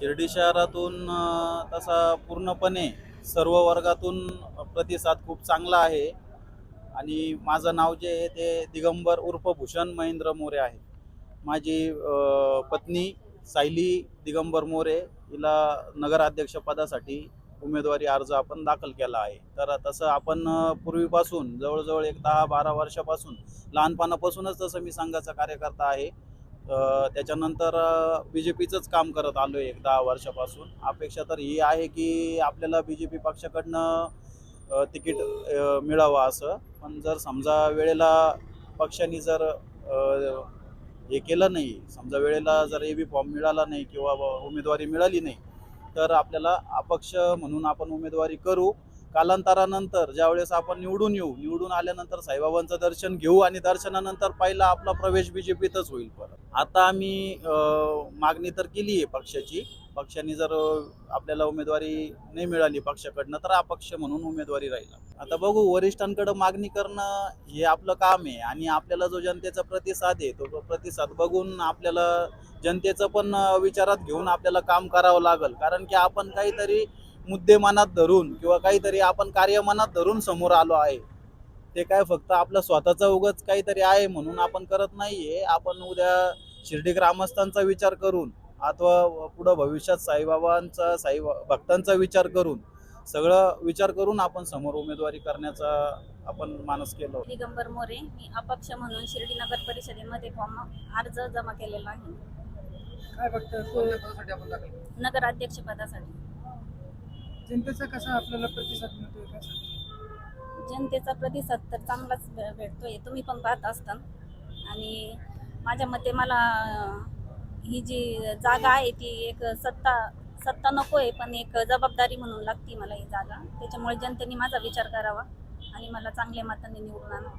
शिर्डी शहरातून तसा पूर्णपणे सर्व वर्गातून प्रतिसाद खूप चांगला आहे. आणि माझं नाव जे आहे ते दिगंबर उर्फ भूषण महेंद्र मोरे आहे. माझी पत्नी सायली दिगंबर मोरे हिला नगराध्यक्षपदासाठी उमेदवारी अर्ज आपण दाखल केला आहे. तर तसं आपण पूर्वीपासून जवळजवळ एक दहा बारा वर्षापासून लहानपणापासूनच तसं मी संघाचा कार्यकर्ता आहे. तर त्याच्यानंतर बी जे पीचंच काम करत आलो आहे एक दहा वर्षापासून. अपेक्षा तर ही आहे की आपल्याला बी जे पी पक्षाकडनं तिकीट मिळावं असं. पण जर समजा वेळेला पक्षाने जर हे केलं नाही समजा वेळेला जर ए बी फॉर्म मिळाला नाही किंवा उमेदवारी मिळाली नाही तर आपल्याला अपक्ष म्हणून आपण उमेदवारी करू. कालांतरानंतर ज्यावेळेस आपण निवडून येऊ निवडून आल्यानंतर साईबाबांचं दर्शन घेऊ आणि दर्शनानंतर पहिला आपला प्रवेश बी जे पीतच होईल परत. आता आम्ही मागणी तर केली आहे पक्षाची. पक्षाने जर आपल्याला उमेदवारी नाही मिळाली पक्षाकडनं तर अपक्ष म्हणून उमेदवारी राहिला. आता बघू वरिष्ठांकडे मागणी करणं हे आपलं काम आहे आणि आपल्याला जो जनतेचा प्रतिसाद आहे तो प्रतिसाद बघून आपल्याला जनतेचं पण विचारात घेऊन आपल्याला काम करावं लागेल. कारण की आपण काहीतरी मुद्दे मनात धरून किंवा काहीतरी आपण कार्य मनात धरून समोर आलो आहे ते काय फक्त आपलं स्वतःचं उगच काहीतरी आहे म्हणून आपण करत नाहीये. आपण उद्या शिर्डी ग्रामस्थांचा विचार करून अथवा पुढं भविष्यात साईबाबांचा साई भक्तांचा विचार करून सगळं विचार करून आपण समोर उमेदवारी करण्याचा आपण मानस केलं. दिगंबर मोरे मी अपक्ष म्हणून शिर्डी नगर परिषदेमध्ये फॉर्म अर्ज जमा केलेला आहे. काय तो कोणत्या पदासाठी आपण दाखल केलं? नगराध्यक्ष पदासाठी जनतेचा कसा आपल्याला प्रतिसाद मिळतोय कसा जनतेचा प्रतिसाद तर चांगलाच भेटतोय तुम्ही पण पाहत असता आणि माझ्या मते मला ही जी जागा आहे ती एक सत्ता सत्ता नको आहे पण एक जबाबदारी म्हणून लागती मला ही जागा. त्याच्यामुळे जनतेने माझा विचार करावा आणि मला चांगल्या मताने निवडून आणावं.